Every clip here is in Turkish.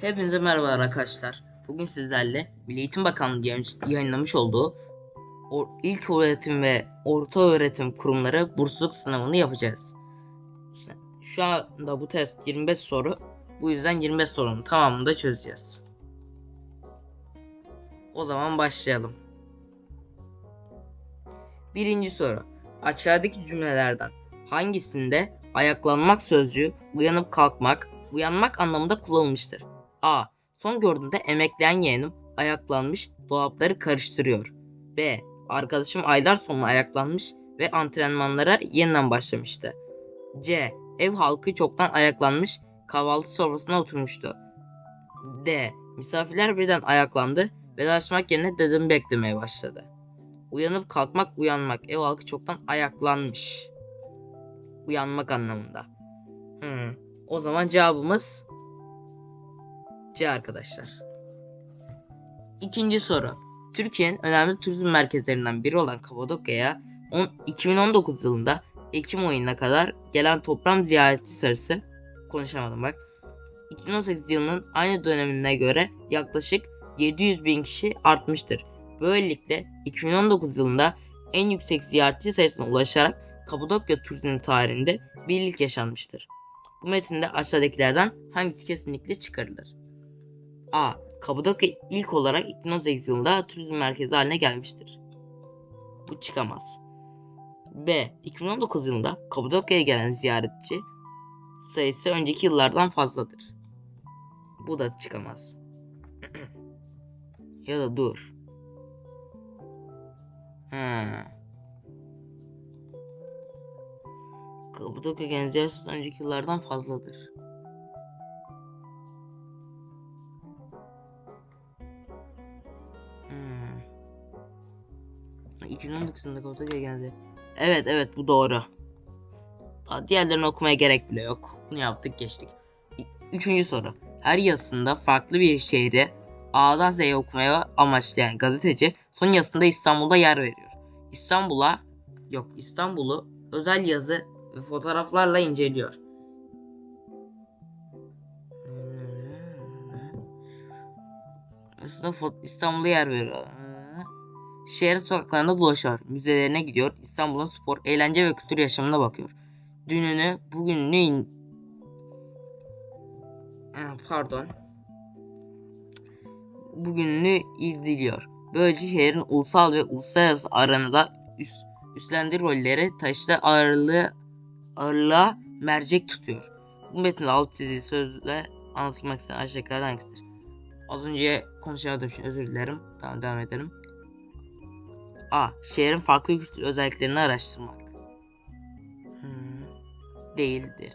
Hepinize merhaba arkadaşlar. Bugün sizlerle Milli Eğitim Bakanlığı yayın- yayınlamış olduğu ilk öğretim ve orta öğretim kurumları bursluluk sınavını yapacağız. Şu anda bu test 25 soru. Bu yüzden 25 sorunun tamamını da çözeceğiz. O zaman başlayalım. Birinci soru. Aşağıdaki cümlelerden hangisinde ayaklanmak sözcüğü uyanıp kalkmak, uyanmak anlamında kullanılmıştır? A. Son gördüğümde emekleyen yeğenim ayaklanmış, dolapları karıştırıyor. B. Arkadaşım aylar sonra ayaklanmış ve antrenmanlara yeniden başlamıştı. C. Ev halkı çoktan ayaklanmış, kahvaltı sofrasına oturmuştu. D. Misafirler birden ayaklandı, vedalaşmak yerine dedemi beklemeye başladı. Uyanıp kalkmak, uyanmak. Ev halkı çoktan ayaklanmış. Uyanmak anlamında. Hmm. O zaman cevabımız C arkadaşlar. İkinci soru. Türkiye'nin önemli turizm merkezlerinden biri olan Kapadokya'ya on- 2019 yılında Ekim ayına kadar gelen toplam ziyaretçi sayısı konuşamadım bak. 2018 yılının aynı dönemine göre yaklaşık 700 bin kişi artmıştır. Böylelikle 2019 yılında en yüksek ziyaretçi sayısına ulaşarak Kapadokya turizmi tarihinde bir ilk yaşanmıştır. Bu metinde aşağıdakilerden hangisi kesinlikle çıkarılır? A. Kapadokya ilk olarak 2018 yılında turizm merkezi haline gelmiştir. Bu çıkamaz. B. 2019 yılında Kapadokya'ya gelen ziyaretçi sayısı önceki yıllardan fazladır. Bu da çıkamaz. ya da dur. Ha. Kapadokya gelen ziyaretçi sayısı önceki yıllardan fazladır. 2019 yılında Kapadokya geldi. Evet evet bu doğru. Diğerlerini okumaya gerek bile yok. Bunu yaptık geçtik. Üçüncü soru. Her yazısında farklı bir şehri A'dan Z'ye okumaya amaçlayan gazeteci son yazısında İstanbul'da yer veriyor. İstanbul'a yok İstanbul'u özel yazı ve fotoğraflarla inceliyor. Aslında İstanbul'a yer veriyor. Şehrin sokaklarında dolaşıyor. Müzelerine gidiyor. İstanbul'un spor, eğlence ve kültür yaşamına bakıyor. Dününü, bugününü in... Pardon. Bugününü irdiliyor. Böylece şehrin ulusal ve uluslararası arenada üst, üstlendiği rolleri taşıdığı ağırlığı, ağırlığa mercek tutuyor. Bu metinde alt çizili sözle anlatılmak istenen aşağıdakilerden hangisidir? Az önce konuşamadım için özür dilerim. Tamam devam edelim. A. Şehrin farklı kültür özelliklerini araştırmak. Hmm, değildir.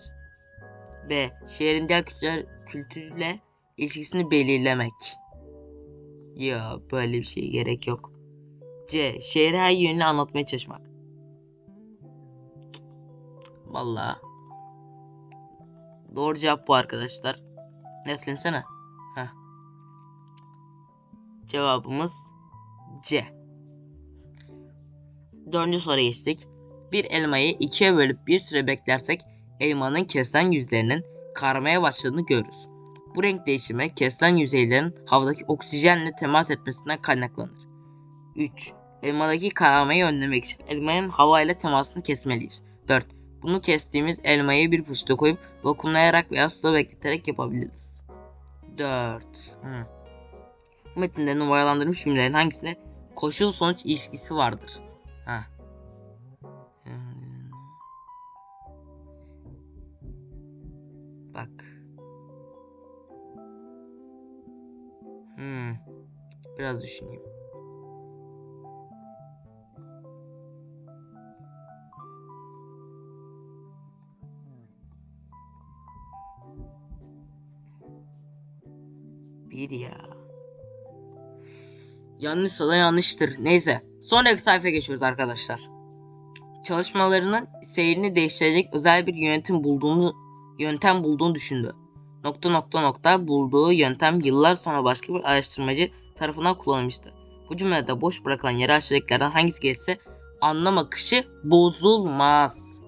B. Şehrin diğer kültürler, kültürle ilişkisini belirlemek. Ya böyle bir şeye gerek yok. C. Şehri her yönüyle anlatmaya çalışmak. Vallahi. Doğru cevap bu arkadaşlar. Ne silinsene? Heh. Cevabımız C. Dördüncü soruya geçtik. Bir elmayı ikiye bölüp bir süre beklersek elmanın kesilen yüzlerinin karmaya başladığını görürüz. Bu renk değişimi kesilen yüzeylerin havadaki oksijenle temas etmesinden kaynaklanır. 3. Elmadaki kararmayı önlemek için elmanın hava ile temasını kesmeliyiz. 4. Bunu kestiğimiz elmayı bir poşete koyup vakumlayarak veya suda bekleterek yapabiliriz. 4. Hı. Bu metinde numaralandırılmış cümlelerin hangisinde koşul sonuç ilişkisi vardır? Ha. Bak. Hmm. Biraz düşüneyim. Bir ya. Yanlışsa da yanlıştır. Neyse. Sonraki sayfaya geçiyoruz arkadaşlar. Çalışmalarının seyrini değiştirecek özel bir yönetim bulduğunu yöntem bulduğunu düşündü. Nokta nokta nokta bulduğu yöntem yıllar sonra başka bir araştırmacı tarafından kullanılmıştı. Bu cümlede boş bırakılan yere aşağıdakilerden hangisi geçse anlam akışı bozulmaz.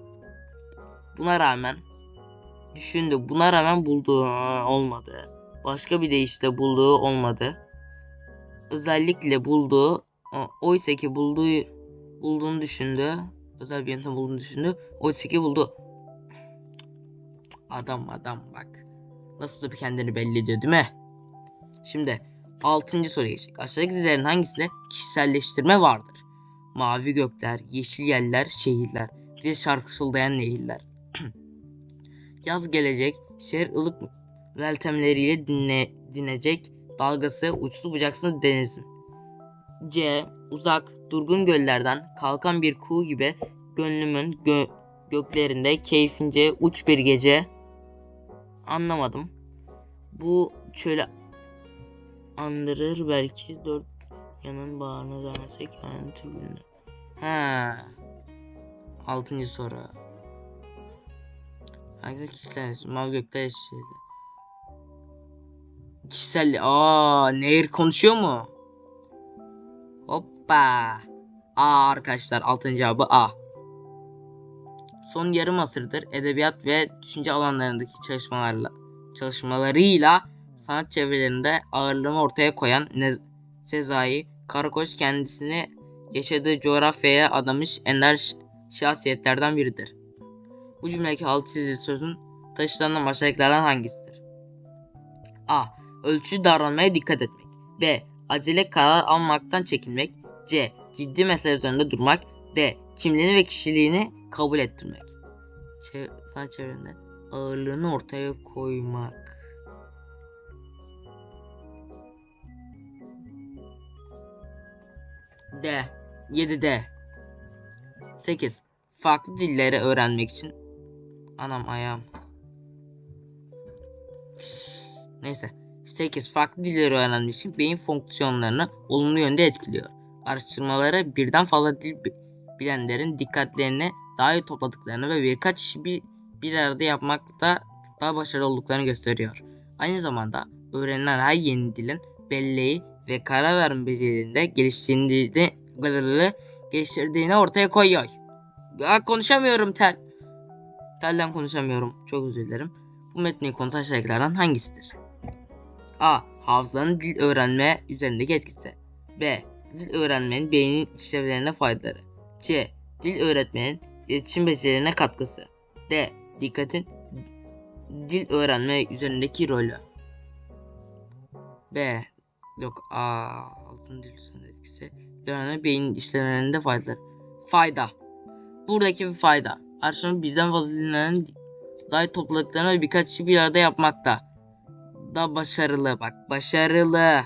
Buna rağmen düşündü. Buna rağmen buldu. Aa, Olmadı. başka bir deyişle bulduğu olmadı. Özellikle bulduğu oysa ki bulduğu bulduğunu düşündü. Özel bir yöntem bulduğunu düşündü. Oysa ki buldu. Adam adam bak. Nasıl da bir kendini belli ediyor değil mi? Şimdi 6. soruya geçtik. Aşağıdaki dizilerin hangisinde kişiselleştirme vardır? Mavi gökler, yeşil yerler, şehirler. Bir de şarkı fısıldayan nehirler. Yaz gelecek, şehir ılık veltemleriyle dinle, dinecek dalgası uçsuz bucaksız denizin. C. Uzak, durgun göllerden kalkan bir kuğu gibi gönlümün gö- göklerinde keyfince uç bir gece. Anlamadım. Bu şöyle andırır belki dört yanın bağrına dönersek yani türbünü. Ha. Altıncı soru. Hangi kişisel mavi gökte yaşıyordu? Kişisel aa nehir konuşuyor mu? Hoppa. A arkadaşlar altıncı cevabı A. Son yarım asırdır edebiyat ve düşünce alanlarındaki çalışmalarla çalışmalarıyla sanat çevrelerinde ağırlığını ortaya koyan Nez- Sezai Karakoç kendisini yaşadığı coğrafyaya adamış ender şahsiyetlerden biridir. Bu cümledeki altı çizili sözün taşıtılan başlıklardan hangisidir? A. Ölçülü davranmaya dikkat etmek. B. Acele karar almaktan çekinmek. C. Ciddi mesele üzerinde durmak. D. Kimliğini ve kişiliğini kabul ettirmek. Çev sanat çevresinde ağırlığını ortaya koymak. D. 7D. 8. Farklı dilleri öğrenmek için. Anam ayağım. Neyse. 8. Farklı dilleri öğrenmek için beyin fonksiyonlarını olumlu yönde etkiliyor. Araştırmaları birden fazla dil bi- bilenlerin dikkatlerini daha iyi topladıklarını ve birkaç işi bir, bir arada yapmakta daha başarılı olduklarını gösteriyor. Aynı zamanda öğrenilen her yeni dilin belleği ve karar verme becerilerinde geliştiğini geliştirdiğini ortaya koyuyor. Ya konuşamıyorum tel. Telden konuşamıyorum. Çok özür dilerim. Bu metnin konusu aşağıdakilerden hangisidir? A. Hafızanın dil öğrenme üzerindeki etkisi. B. Dil öğrenmenin beynin işlevlerine faydaları. C. Dil öğretmenin iletişim becerilerine katkısı. D. Dikkatin dil öğrenme üzerindeki rolü. B. Yok A. Altın dil üzerinde etkisi. Dil öğrenme beynin işlevlerinde faydaları. Fayda. Buradaki bir fayda. Araştırma birden fazla dinlenen daha iyi topladıklarını birkaç işi bir arada yapmakta. Da başarılı bak. Başarılı.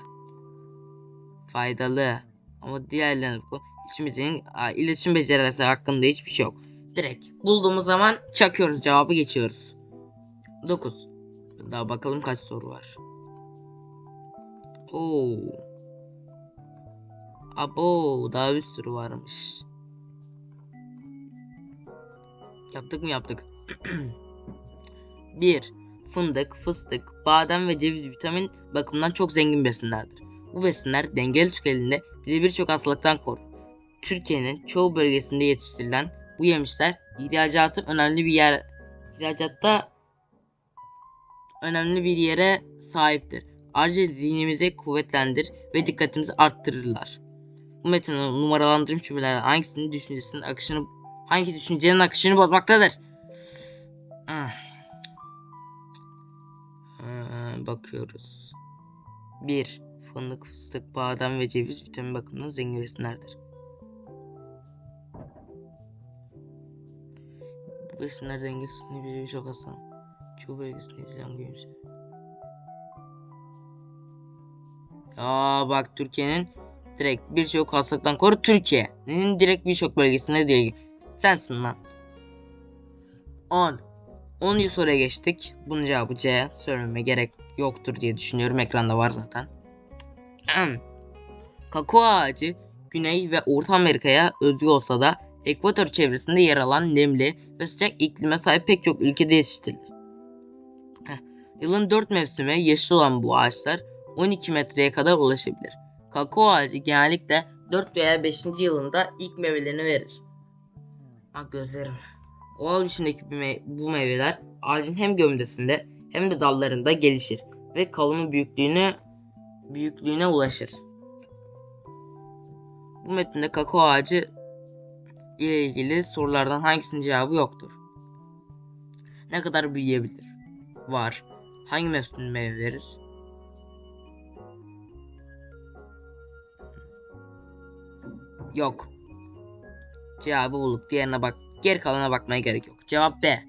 Faydalı. Ama diğerlerine bak. İçimizin aa, iletişim becerisi hakkında hiçbir şey yok. Direkt bulduğumuz zaman çakıyoruz cevabı geçiyoruz. 9. Daha bakalım kaç soru var. Oo. Abo daha bir sürü varmış. Yaptık mı yaptık. 1. Fındık, fıstık, badem ve ceviz vitamin bakımından çok zengin besinlerdir. Bu besinler dengeli tüketildiğinde bizi birçok hastalıktan korur. Türkiye'nin çoğu bölgesinde yetiştirilen bu yemişler ihracatın önemli bir yer ihracatta önemli bir yere sahiptir. Ayrıca zihnimizi kuvvetlendir ve dikkatimizi arttırırlar. Bu metnin numaralandırım cümlelerden hangisinin düşüncesinin akışını hangi düşüncenin akışını bozmaktadır? Ah. Ee, bakıyoruz. 1. Fındık, fıstık, badem ve ceviz vitamin bakımından zengin besinlerdir. Bu besinler dengesini bir birçok hastalık. Çoğu bölgesinde izleyen gülümse. Ya bak Türkiye'nin direkt birçok hastalıktan koru Türkiye'nin direkt birçok bölgesinde diyor. Sensin lan. 10. 10. soruya geçtik. Bunun cevabı C. Söylememe gerek yoktur diye düşünüyorum. Ekranda var zaten. Kakao ağacı Güney ve Orta Amerika'ya özgü olsa da ekvator çevresinde yer alan nemli ve sıcak iklime sahip pek çok ülkede yetiştirilir. Yılın 4 mevsimi yeşil olan bu ağaçlar 12 metreye kadar ulaşabilir. Kakao ağacı genellikle 4 veya 5. yılında ilk meyvelerini verir. Ah gözlerim. Oval bu, mey- bu meyveler ağacın hem gövdesinde hem de dallarında gelişir ve kavunun büyüklüğüne büyüklüğüne ulaşır. Bu metinde kakao ağacı ile ilgili sorulardan hangisinin cevabı yoktur? Ne kadar büyüyebilir? Var. Hangi mevsimde meyve verir? Yok. Cevabı bulduk. Diğerine bak. Geri kalana bakmaya gerek yok. Cevap B.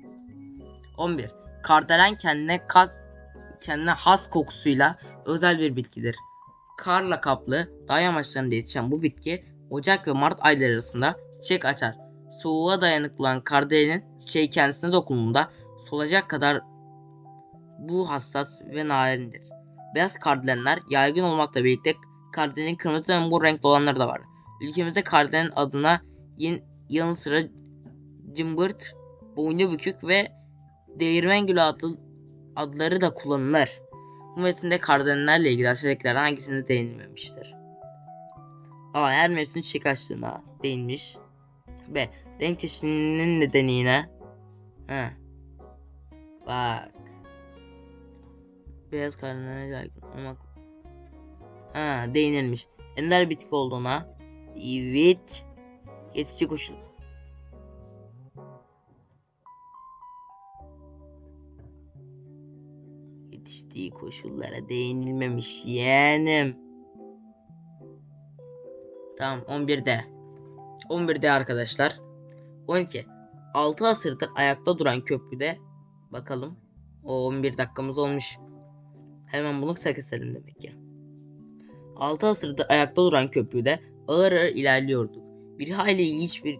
11. Kardelen kendine kas kendine has kokusuyla özel bir bitkidir. Karla kaplı dağ yamaçlarında yetişen bu bitki Ocak ve Mart ayları arasında çiçek açar. Soğuğa dayanıklı olan kardelenin çiçeği kendisine dokunduğunda solacak kadar bu hassas ve narindir. Beyaz kardelenler yaygın olmakla birlikte kardelenin kırmızı ve mor renkli olanları da var. Ülkemizde kardelenin adına yen- yanı sıra cımbırt, boynu bükük ve değirmen gülü adlı adları da kullanılır. Bu metinde kardelenlerle ilgili aşağıdakilerden hangisinde değinilmemiştir? A. Her mevsim çiçek açtığına değinmiş. B. Renk çeşitliliğinin nedeniyle. He. Bak. Beyaz kardelenler yaygın olmak. Ha, değinilmiş. Ender bitki olduğuna. Evet. Geçici koşul. Yetiştiği koşullara değinilmemiş yeğenim. Tamam 11'de. 11'de arkadaşlar. 12. 6 asırdır ayakta duran köprüde bakalım. O 11 dakikamız olmuş. Hemen bunu kısa keselim demek ya. 6 asırdır ayakta duran köprüde ağır ağır ilerliyorduk. Bir hayli ilginç bir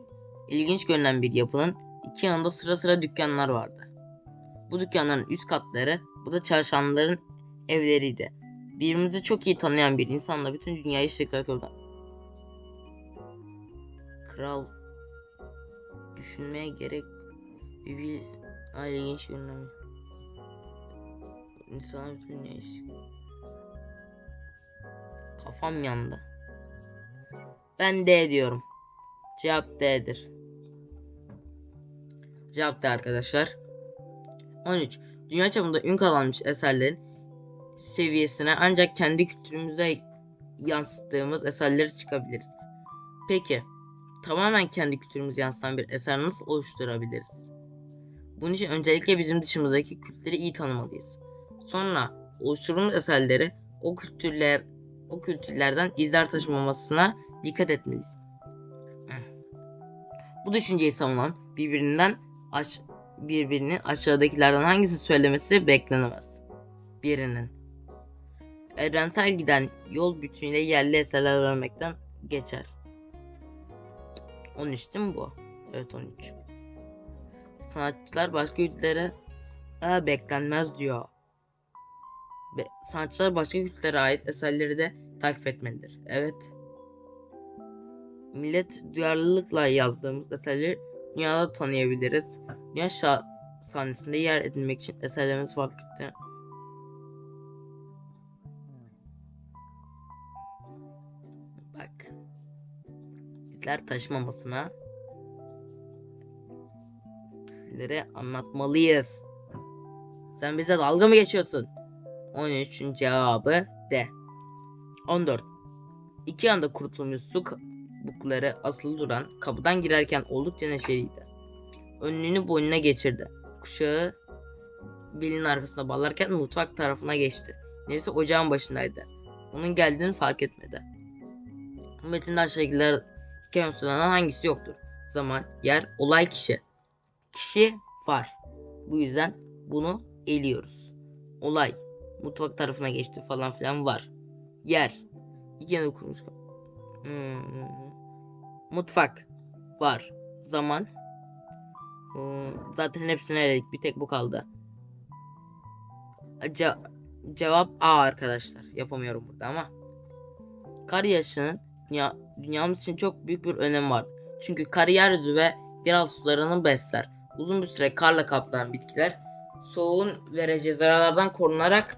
ilginç görünen bir yapının iki yanında sıra sıra dükkanlar vardı. Bu dükkanların üst katları bu da çalışanların evleriydi. Birbirimizi çok iyi tanıyan bir insanla bütün dünyayı işlikler köprüden. Kral düşünmeye gerek bir, bir hayli ilginç görünen İnsan bütün dünyayı Kafam yandı. Ben D diyorum. Cevap D'dir. Cevap D arkadaşlar. 13. Dünya çapında ün kazanmış eserlerin seviyesine ancak kendi kültürümüze yansıttığımız eserleri çıkabiliriz. Peki, tamamen kendi kültürümüzü yansıtan bir eser nasıl oluşturabiliriz? Bunun için öncelikle bizim dışımızdaki kültürleri iyi tanımalıyız. Sonra oluşturduğumuz eserleri o kültürler o kültürlerden izler taşımamasına dikkat etmeliyiz. Bu düşünceyi savunan birbirinden aş birbirinin aşağıdakilerden hangisini söylemesi beklenemez. Birinin evrensel giden yol bütünüyle yerli eserler öğrenmekten geçer. 13 değil mi bu? Evet 13. Sanatçılar başka ülkelere Aa, beklenmez diyor. Be- sanatçılar başka kültürlere ait eserleri de takip etmelidir. Evet. Millet duyarlılıkla yazdığımız eserleri dünyada tanıyabiliriz. Dünya şa- sahnesinde yer edinmek için eserlerimiz farklı. Bak. Bizler taşımamasına sizlere anlatmalıyız. Sen bize dalga mı geçiyorsun? 13'ün cevabı D. 14. İki yanda kurutulmuş su kabukları asılı duran kapıdan girerken oldukça neşeliydi. Önlüğünü boynuna geçirdi. Kuşağı belinin arkasına bağlarken mutfak tarafına geçti. Neyse ocağın başındaydı. Onun geldiğini fark etmedi. Bu metinde aşağıdakiler hikaye unsurlarından hangisi yoktur? Zaman, yer, olay, kişi. Kişi var. Bu yüzden bunu eliyoruz. Olay, mutfak tarafına geçti falan filan var. Yer, iki yana kurmuş. Hmm. Mutfak var. Zaman. Hmm, Zaten hepsini eledik. Bir tek bu kaldı. Ce- cevap A arkadaşlar. Yapamıyorum burada ama. Kar yağışının dünya, dünyamız için çok büyük bir önemi var. Çünkü kar yeryüzü ve yeraltı sularını besler. Uzun bir süre karla kaplanan bitkiler soğuğun vereceği zararlardan korunarak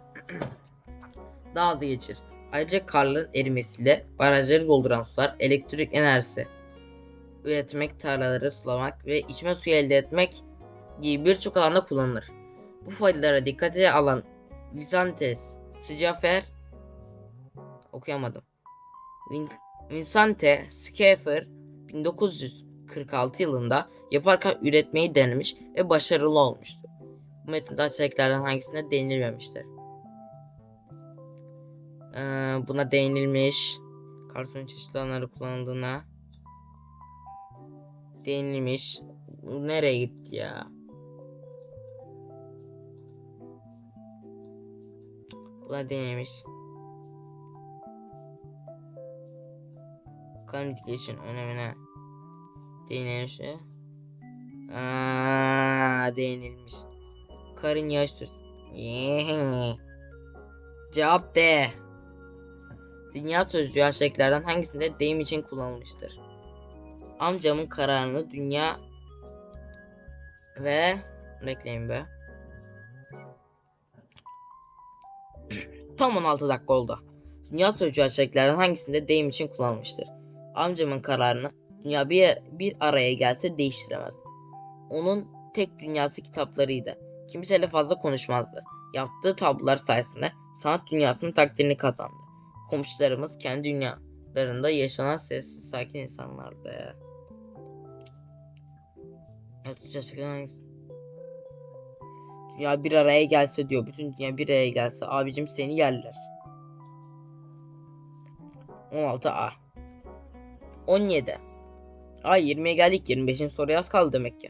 daha hızlı geçir. Ayrıca karların erimesiyle barajları dolduran sular elektrik enerjisi üretmek, tarlaları sulamak ve içme suyu elde etmek gibi birçok alanda kullanılır. Bu faydalara dikkate alan Vizantes Scafer okuyamadım. Vin Vincente Schaeffer 1946 yılında yaparken üretmeyi denemiş ve başarılı olmuştu. Bu metinde aşağıdakilerden hangisine değinilmemiştir? Ee, buna değinilmiş. Karton çeşitli alanları kullanıldığına değinilmiş. Bu nereye gitti ya? Buna değinilmiş. Kalem için önemine değinilmiş. mi? Aa, değinilmiş. Karın yaş dursun. Cevap D. Dünya sözcüğü aşağıdakilerden hangisinde deyim için kullanılmıştır? Amcamın kararını dünya ve bekleyin be. Tam 16 dakika oldu. Dünya sözcüğü aşağıdakilerden hangisinde deyim için kullanılmıştır? Amcamın kararını dünya bir, bir araya gelse değiştiremez. Onun tek dünyası kitaplarıydı. Kimseyle fazla konuşmazdı. Yaptığı tablolar sayesinde sanat dünyasının takdirini kazandı. Komşularımız kendi dünyalarında yaşanan sessiz sakin insanlardı. Gerçekten hangisi? Dünya bir araya gelse diyor. Bütün dünya bir araya gelse abicim seni yerler. 16A 17 Ay 20'ye geldik 25'in soruya az kaldı demek ki.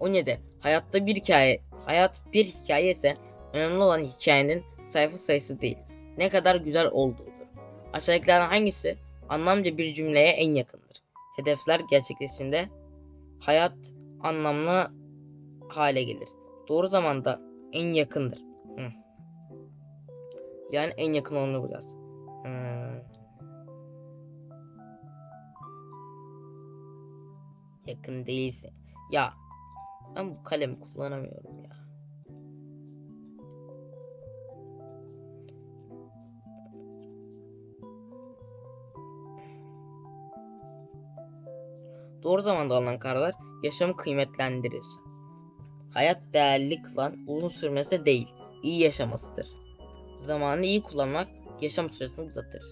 17. Hayatta bir hikaye, hayat bir hikaye ise önemli olan hikayenin sayfa sayısı değil, ne kadar güzel olduğudur. Aşağıdakilerden hangisi anlamca bir cümleye en yakındır? Hedefler gerçekleştiğinde hayat anlamlı hale gelir. Doğru zamanda en yakındır. Hı. Yani en yakın olanı bulacağız. Hmm. Yakın değilse. Ya ben bu kalemi kullanamıyorum Doğru zamanda alınan kararlar yaşamı kıymetlendirir. Hayat değerli kılan uzun sürmesi değil, iyi yaşamasıdır. Zamanı iyi kullanmak yaşam süresini uzatır.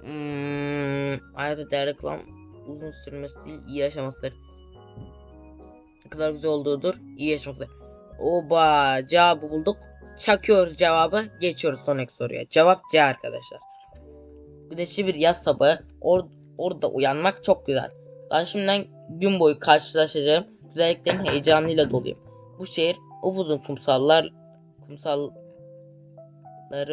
Hmm, hayatı değerli kılan uzun sürmesi değil, iyi yaşamasıdır. Ne kadar güzel olduğudur, iyi yaşaması. Oba, cevabı bulduk. Çakıyoruz cevabı, geçiyoruz sonraki soruya. Cevap C arkadaşlar. Güneşli bir yaz sabahı or orada uyanmak çok güzel. Daha şimdiden gün boyu karşılaşacağım güzelliklerin heyecanıyla doluyum. Bu şehir upuzun kumsallar, kumsalları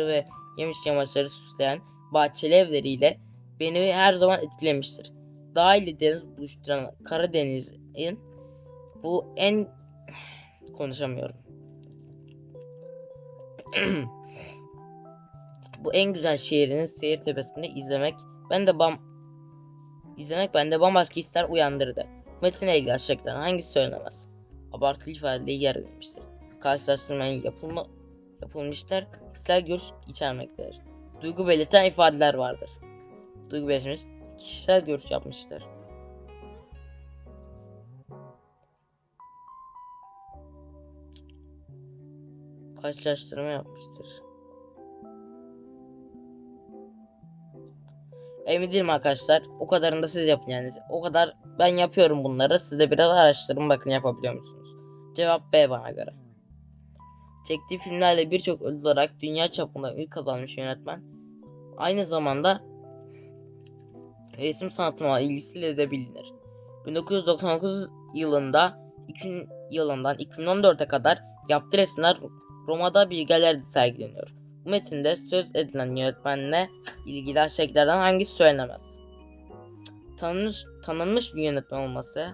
ve yemiş yamaçları süsleyen bahçeli evleriyle beni her zaman etkilemiştir. Dağ ile deniz buluşturan Karadeniz'in bu en konuşamıyorum. bu en güzel şehrinin seyir tepesinde izlemek ben de bam izlemek bende bambaşka hisler uyandırdı. Metinle ilgili aşağıdakilerden hangisi söylenemez? Abartılı ifadeyle yer verilmiştir. Karşılaştırmanın yapılma, yapılmışlar kişisel görüş içermektedir. Duygu belirten ifadeler vardır. Duygu belirtmiş kişisel görüş yapmıştır. Karşılaştırma yapmıştır. Emin değilim arkadaşlar. O kadarını da siz yapın yani. O kadar ben yapıyorum bunları. Siz de biraz araştırın bakın yapabiliyor musunuz? Cevap B bana göre. Çektiği filmlerle birçok ödül olarak dünya çapında ün kazanmış yönetmen. Aynı zamanda resim sanatına ilgisiyle de bilinir. 1999 yılında 2000 yılından 2014'e kadar yaptığı resimler Roma'da bir sergileniyor. Metinde söz edilen yönetmenle ilgili aşağıdakilerden hangisi söylenemez? Tanınmış, tanınmış bir yönetmen olması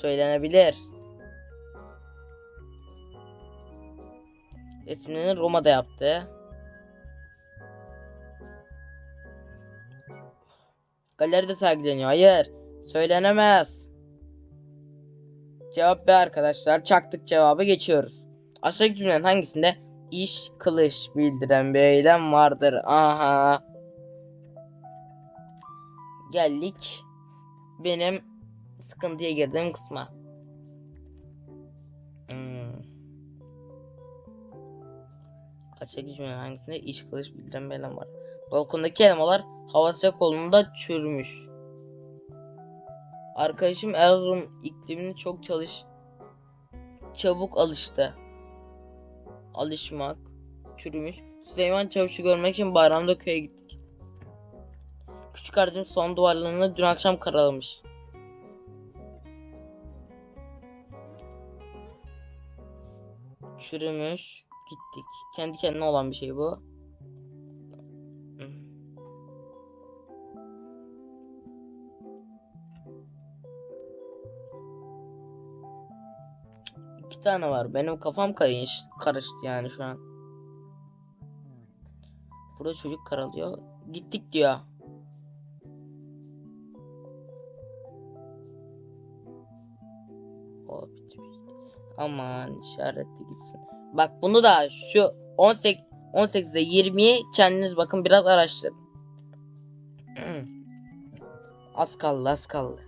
söylenebilir. Resimlerini Roma'da yaptı. Galeride sergileniyor. Hayır. Söylenemez. Cevap B arkadaşlar. Çaktık cevabı geçiyoruz. Aşağıdaki cümlenin hangisinde iş kılış bildiren bir eylem vardır? Aha. Geldik benim sıkıntıya girdiğim kısma. Hmm. Açık cümlenin hangisinde iş kılıç bildiren bir elem var? Balkondaki elmalar hava sıcak olduğunda çürümüş. Arkadaşım Erzurum iklimini çok çalış çabuk alıştı. Alışmak, çürümüş. Süleyman Çavuş'u görmek için bayramda köye gittik. Küçük kardeşim son duvarlarını dün akşam karalamış. Çürümüş, gittik. Kendi kendine olan bir şey bu. İki tane var. Benim kafam kayış, karıştı yani şu an. Burada çocuk karalıyor. Gittik diyor. O. Aman işaretli gitsin. Bak bunu da şu 18 18'e 20'yi kendiniz bakın biraz araştırın. az kaldı az kaldı.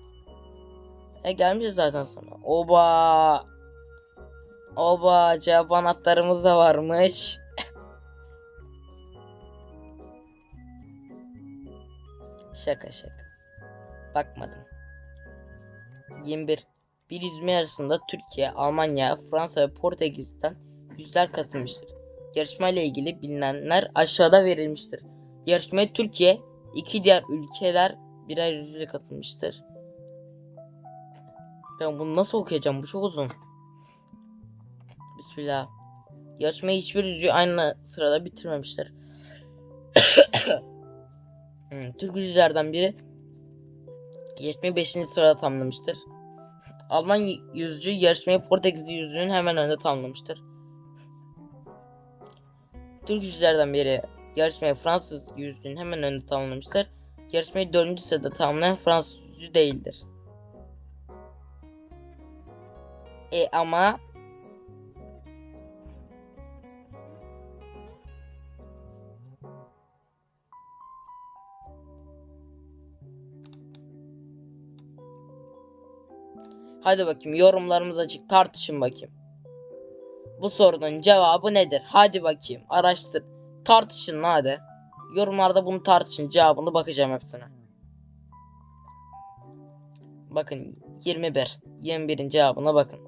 E gelmişiz zaten sonra. Oba. Oba cevap anahtarımız da varmış. şaka şaka. Bakmadım. 21. Bir yüzme yarışında Türkiye, Almanya, Fransa ve Portekiz'den yüzler katılmıştır. Yarışma ile ilgili bilinenler aşağıda verilmiştir. Yarışmaya Türkiye, iki diğer ülkeler birer yüzle katılmıştır. Ben bunu nasıl okuyacağım? Bu çok uzun. Bismillah. Yarışmayı hiçbir yüzüğü aynı sırada bitirmemiştir. Hmm, Türk yüzlerden biri yarışmayı 5. sırada tamamlamıştır. Alman yüzücü yarışmayı Portekiz yüzücünün hemen önünde tamamlamıştır. Türk yüzlerden biri yarışmayı Fransız yüzücünün hemen önünde tamamlamıştır. Yarışmayı 4. sırada tamamlayan Fransız yüzücü değildir. E ama Hadi bakayım yorumlarımız açık tartışın bakayım. Bu sorunun cevabı nedir? Hadi bakayım araştır. Tartışın hadi. Yorumlarda bunu tartışın cevabını bakacağım hepsine. Bakın 21. 21'in cevabına bakın.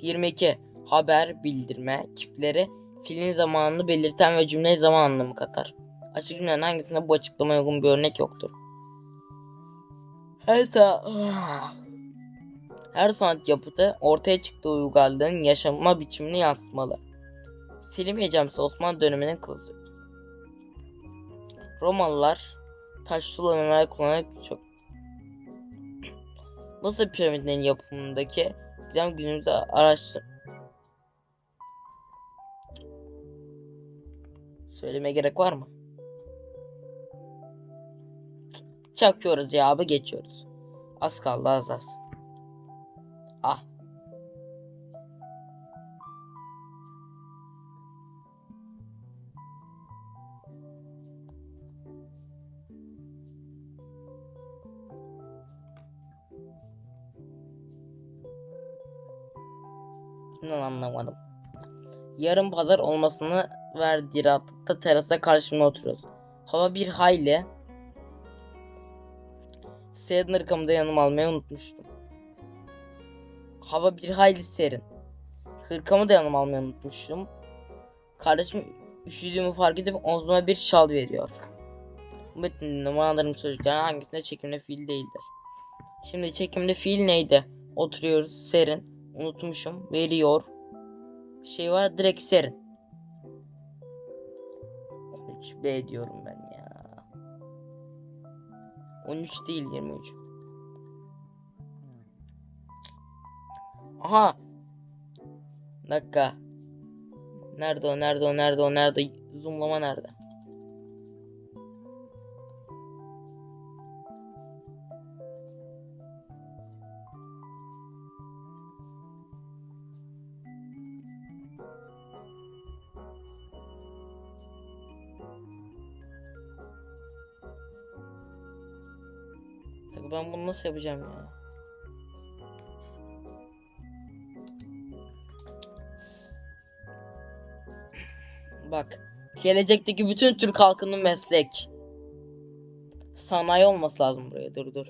22. Haber, bildirme, kipleri, fiilin zamanını belirten ve cümle zaman anlamı katar. Açık cümlenin hangisinde bu açıklamaya uygun bir örnek yoktur? Her sa her sanat yapıtı ortaya çıktığı uygarlığın yaşama biçimini yansıtmalı. Selimiye Camisi Osmanlı döneminin kılıcı. Romalılar taş tuğla memel kullanarak çok Mısır piramitlerinin yapımındaki gizem günümüzde araştır. Söyleme gerek var mı? Çakıyoruz cevabı geçiyoruz. Az kaldı az az. Ah. Anlamadım. Yarın pazar olmasını verdiği rahatlıkta terasta karşıma oturuyoruz. Hava bir hayli. Seyahatin ırkamı da yanıma almayı unutmuştum. Hava bir hayli serin. Hırkamı da yanıma almayı unutmuştum. Kardeşim üşüdüğümü fark edip omzuma bir şal veriyor. Metnin numaralarım sözcüklerden hangisinde çekimli fiil değildir? Şimdi çekimli fiil neydi? Oturuyoruz serin. Unutmuşum. Veriyor. Şey var direkt serin. 13B diyorum ben ya. 13 değil 23. Aha. Dakika. Nerede o? Nerede o? Nerede o? Nerede? Zoomlama nerede? Ben bunu nasıl yapacağım ya? Bak. Gelecekteki bütün Türk halkının meslek. Sanayi olması lazım buraya. Dur dur.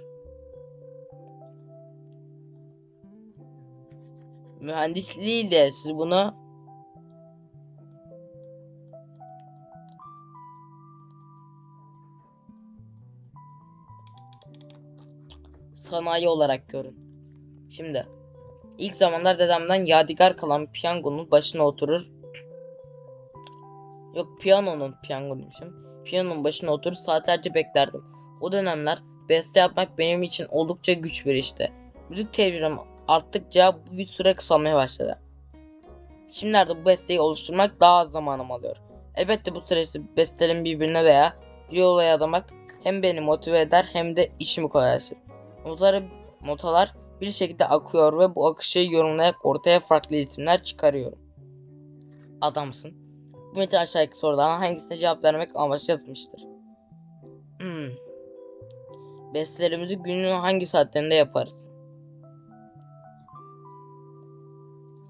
Mühendisliği de siz bunu sanayi olarak görün. Şimdi ilk zamanlar dedemden yadigar kalan piyangonun başına oturur. Yok piyanonun piyango demişim. Piyanonun başına oturur saatlerce beklerdim. O dönemler beste yapmak benim için oldukça güç bir işti. Müzik tecrübem arttıkça bu bir süre kısalmaya başladı. Şimdilerde bu besteyi oluşturmak daha az zamanım alıyor. Elbette bu süreçte bestelerin birbirine veya bir olaya adamak hem beni motive eder hem de işimi kolaylaştırır. Notaları, notalar bir şekilde akıyor ve bu akışı yorumlayarak ortaya farklı isimler çıkarıyorum. Adamsın. Bu metin aşağıdaki sorulardan hangisine cevap vermek amaçlı yazılmıştır? Hmm. Bestelerimizi günün hangi saatlerinde yaparız?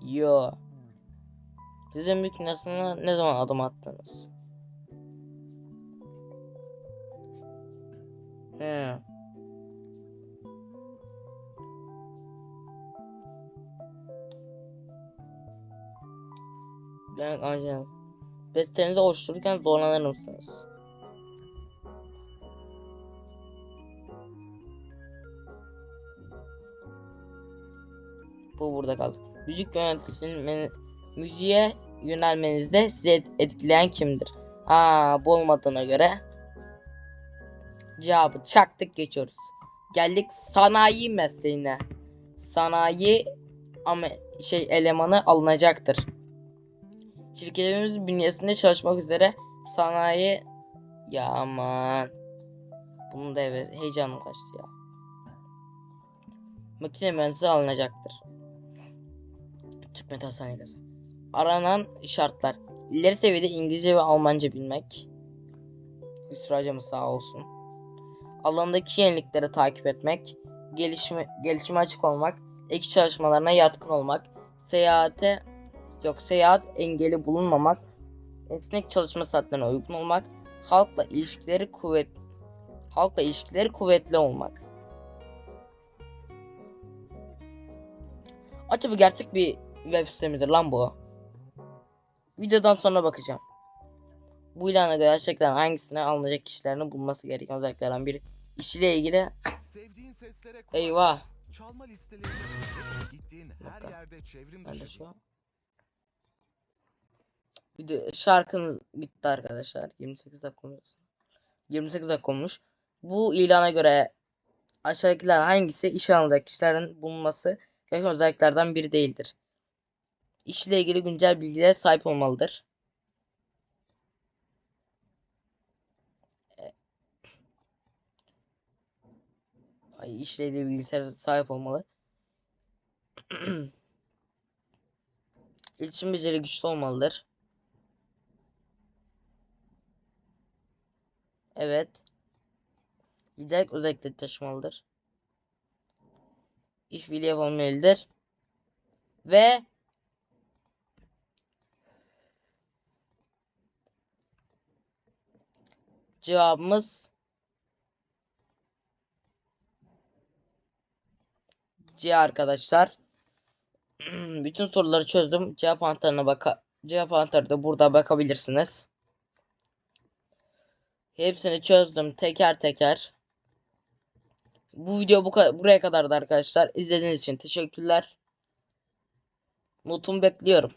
Yo. Bize mülk nasıl ne zaman adım attınız? He. Ben amcam. Bestenizi oluştururken zorlanır mısınız? Bu burada kaldı. Müzik yönetmeni müziğe yönelmenizde sizi et- etkileyen kimdir? Aa, bu olmadığına göre cevabı çaktık geçiyoruz. Geldik sanayi mesleğine. Sanayi ama şey elemanı alınacaktır. Şirketimiz bünyesinde çalışmak üzere sanayi ya aman bunun da evet heyecanım kaçtı ya. Makine mühendisi alınacaktır. Türk Metal Sanayi Gazı. Aranan şartlar. İleri seviyede İngilizce ve Almanca bilmek. Hüsnü hocamız sağ olsun. Alandaki yenilikleri takip etmek. Gelişme, gelişime açık olmak. Ek çalışmalarına yatkın olmak. Seyahate yok seyahat engeli bulunmamak. Esnek çalışma saatlerine uygun olmak. Halkla ilişkileri kuvvet halkla ilişkileri kuvvetli olmak. Acaba gerçek bir web site midir lan bu? Videodan sonra bakacağım. Bu ilana göre gerçekten hangisine alınacak kişilerin bulması gereken özelliklerden biri. İşiyle ilgili eyvah. Çalma listeleri gittiğin her yerde çevrim dışı? Video şarkın bitti arkadaşlar. 28 dakika olmuş. 28 dakika olmuş. Bu ilana göre aşağıdakiler hangisi işe alınacak kişilerin bulunması gereken özelliklerden biri değildir. İşle ilgili güncel bilgilere sahip olmalıdır. E- Ay işle ilgili bilgisayara sahip olmalı. İletişim beceri güçlü olmalıdır. Evet. Liderlik özellikleri taşımalıdır. İşbirliği yapılmalıdır. Ve cevabımız C arkadaşlar. Bütün soruları çözdüm. Cevap anahtarına baka cevap anahtarı da burada bakabilirsiniz. Hepsini çözdüm teker teker. Bu video bu ka- buraya kadardı arkadaşlar. İzlediğiniz için teşekkürler. Notumu bekliyorum.